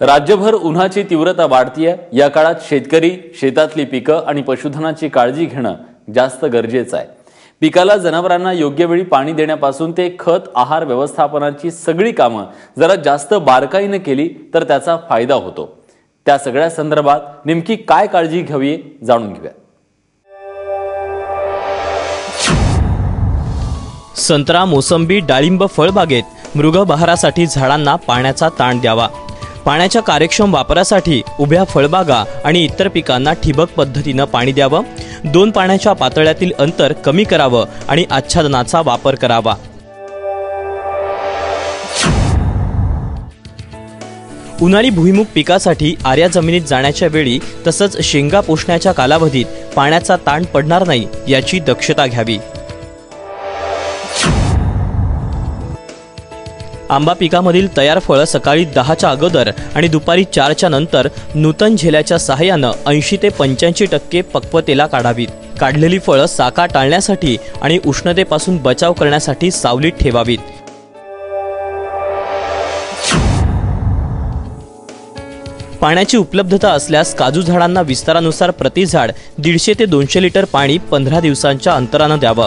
राज्यभर उन्हाची तीव्रता वाढतीय. या काळात शेतकरी शेतातली पिकं आणि पशुधनाची काळजी घेणं जास्त गरजेचं आहे. पिकाला जनावरांना योग्य वेळी पाणी देण्यापासून ते खत आहार व्यवस्थापनाची सगळी कामं जरा जास्त बारकाईनं केली तर त्याचा फायदा होतो. त्या सगळ्या संदर्भात नेमकी काय काळजी घ्यावी जाणून घेऊया. संत्रा मोसंबी डाळिंब फळबागेत मृगबहारासाठी झाडांना पाण्याचा ताण द्यावा. पाण्याच्या कार्यक्षम वापरासाठी उभ्या फळबागा आणि इतर पिकांना ठिबक पद्धतीनं पाणी द्यावं दोन पाण्याच्या पातळ्यातील अंतर कमी करावं आणि आच्छादनाचा वापर करावा. उन्हाळी भुईमुग पिकासाठी आर्या जमिनीत जाण्याच्या वेळी तसंच शेंगा पोषण्याच्या कालावधीत पाण्याचा ताण पडणार नाही याची दक्षता घ्यावी. आंबा पिकामधील तयार फळं सकाळी दहाच्या अगोदर आणि दुपारी चारच्या नंतर नूतन झेल्याच्या सहाय्यानं ऐंशी ते पंच्याऐंशी टक्के पक्वतेला काढावीत. काढलेली फळं साका टाळण्यासाठी आणि उष्णतेपासून बचाव करण्यासाठी सावलीत ठेवावीत. पाण्याची उपलब्धता असल्यास काजू झाडांना विस्तारानुसार प्रति झाड दीडशे ते दोनशे लिटर पाणी पंधरा दिवसांच्या अंतरानं द्यावं.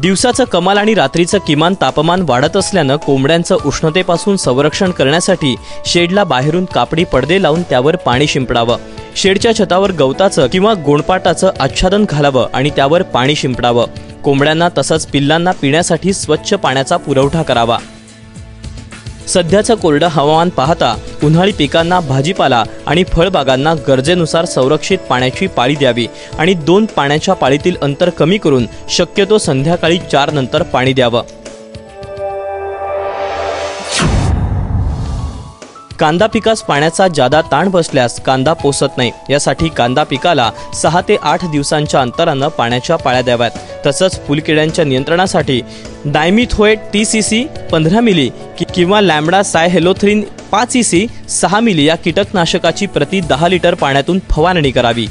दिवसाचं कमाल आणि रात्रीचं किमान तापमान वाढत असल्यानं कोंबड्यांचं उष्णतेपासून संरक्षण करण्यासाठी शेडला बाहेरून कापडी पडदे लावून त्यावर पाणी शिंपडावं. शेडच्या छतावर गवताचं किंवा गोणपाटाचं आच्छादन घालावं आणि त्यावर पाणी शिंपडावं. कोंबड्यांना तसंच पिल्लांना पिण्यासाठी स्वच्छ पाण्याचा पुरवठा करावा. सध्याचं कोरडं हवामान पाहता उन्हाळी पिकांना भाजीपाला आणि फळबागांना गरजेनुसार संरक्षित पाण्याची पाळी द्यावी आणि दोन पाण्याच्या पाळीतील अंतर कमी करून शक्यतो संध्याकाळी चार नंतर पाणी द्यावं. कांदा पिकास पाण्याचा जादा ताण बसल्यास कांदा पोसत नाही. यासाठी कांदा पिकाला सहा ते आठ दिवसांच्या अंतरानं पाण्याच्या पाळ्या द्याव्यात. तसंच फुलकिड्यांच्या नियंत्रणासाठी डायमिथोएट टी सी सी पंधरा मिली कि- किंवा लॅमडा साय हेलोथ्रिन पाच ई सी सहा मिली या कीटकनाशकाची प्रति दहा लिटर पाण्यातून फवारणी करावी.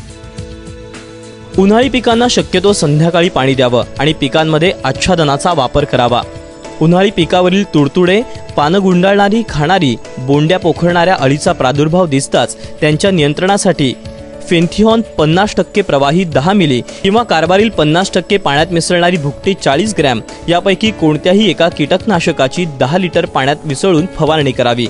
उन्हाळी पिकांना शक्यतो संध्याकाळी पाणी द्यावं आणि पिकांमध्ये आच्छादनाचा वापर करावा. उन्हाळी पिकावरील तुडतुडे पानं गुंडाळणारी खाणारी बोंड्या पोखरणाऱ्या अळीचा प्रादुर्भाव दिसताच त्यांच्या नियंत्रणासाठी फेन्थिऑन पन्नास टक्के प्रवाही दहा मिली किंवा कारबारील पन्नास टक्के पाण्यात मिसळणारी भुकटी चाळीस ग्रॅम यापैकी कोणत्याही एका कीटकनाशकाची दहा लिटर पाण्यात मिसळून फवारणी करावी.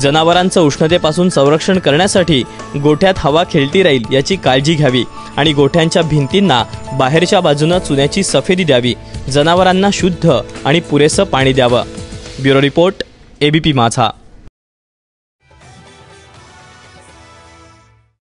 जनावरांचं उष्णतेपासून संरक्षण करण्यासाठी गोठ्यात हवा खेळती राहील याची काळजी घ्यावी आणि गोठ्यांच्या भिंतींना बाहेरच्या बाजूनं चुन्याची सफेदी द्यावी. जनावरांना शुद्ध आणि पुरेसं पाणी द्यावं. ब्युरो रिपोर्ट एबीपी माझा.